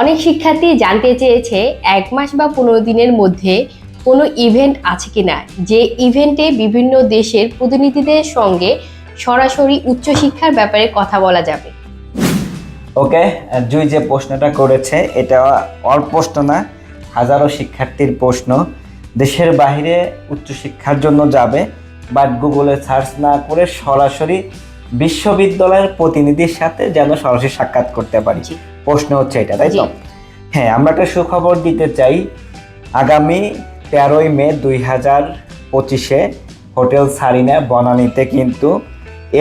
অনেক শিক্ষার্থী জানতে চেয়েছে এক মাস বা পনেরো দিনের মধ্যে কোনো ইভেন্ট আছে কিনা। যে ইভেন্টে বিভিন্ন দেশের প্রতিনিধিদের সঙ্গে সরাসরি উচ্চশিক্ষার ব্যাপারে কথা বলা যাবে। ওকে জুই যে প্রশ্নটা করেছে এটা ওর প্রশ্ন না হাজারো শিক্ষার্থীর প্রশ্ন। দেশের বাইরে উচ্চশিক্ষার জন্য যাবে বাট গুগলে সার্চ না করে সরাসরি বিশ্ববিদ্যালয়ের প্রতিনিধির সাথে যেন সরাসরি সাক্ষাৎ করতে পারি। প্রশ্ন হচ্ছে এটা তাই তো? হ্যাঁ আমরা একটা সুখবর দিতে চাই। আগামী তেরোই মে দুই হাজার পঁচিশে হোটেল সারিনা বনানীতে কিন্তু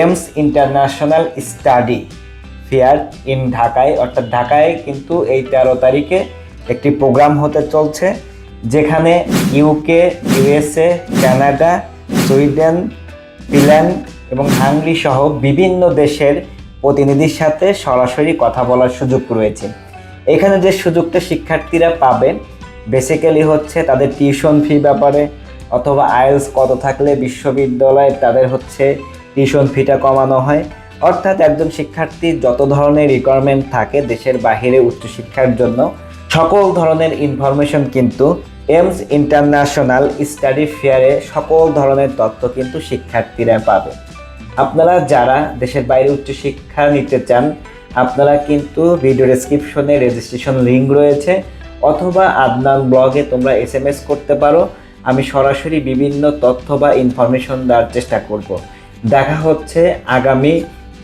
AIMS international study fair in ঢাকায় অর্থাৎ ঢাকায় কিন্তু এই তেরো তারিখে একটি প্রোগ্রাম হতে চলছে যেখানে UK USA Canada Sweden Finland এবং হাঙ্গরি সহ বিভিন্ন দেশের প্রতিনিধির সাথে সরাসরি কথা বলার সুযোগ রয়েছে। এখানে যে সুযোগটা শিক্ষার্থীরা পাবেন বেসিক্যালি হচ্ছে তাদের টিউশন ফি ব্যাপারে অথবা আইএলস কত থাকলে বিশ্ববিদ্যালয়ে তাদের হচ্ছে টিউশন ফিটা কমানো হয়। অর্থাৎ একজন শিক্ষার্থীর যত ধরনের রিকোয়ারমেন্ট থাকে দেশের বাহিরে উচ্চশিক্ষার জন্য, সকল ধরনের ইনফরমেশন কিন্তু এমস ইন্টারন্যাশনাল স্টাডি ফেয়ারে সকল ধরনের তথ্য কিন্তু শিক্ষার্থীরা পাবে। আপনারা যারা দেশের বাইরে উচ্চশিক্ষা নিতে চান, আপনারা কিন্তু ভিডিও ডেসক্রিপশনে রেজিস্ট্রেশন লিঙ্ক রয়েছে, অথবা আদনান ব্লগে তোমরা এস এম এস করতে পারো। আমি সরাসরি বিভিন্ন তথ্য বা ইনফরমেশন দেওয়ার চেষ্টা করব। দেখা হচ্ছে আগামী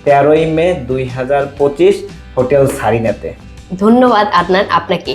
তেরোই মে দুই হাজার পঁচিশ হোটেল সারিনাতে। ধন্যবাদ আদনান আপনাকে।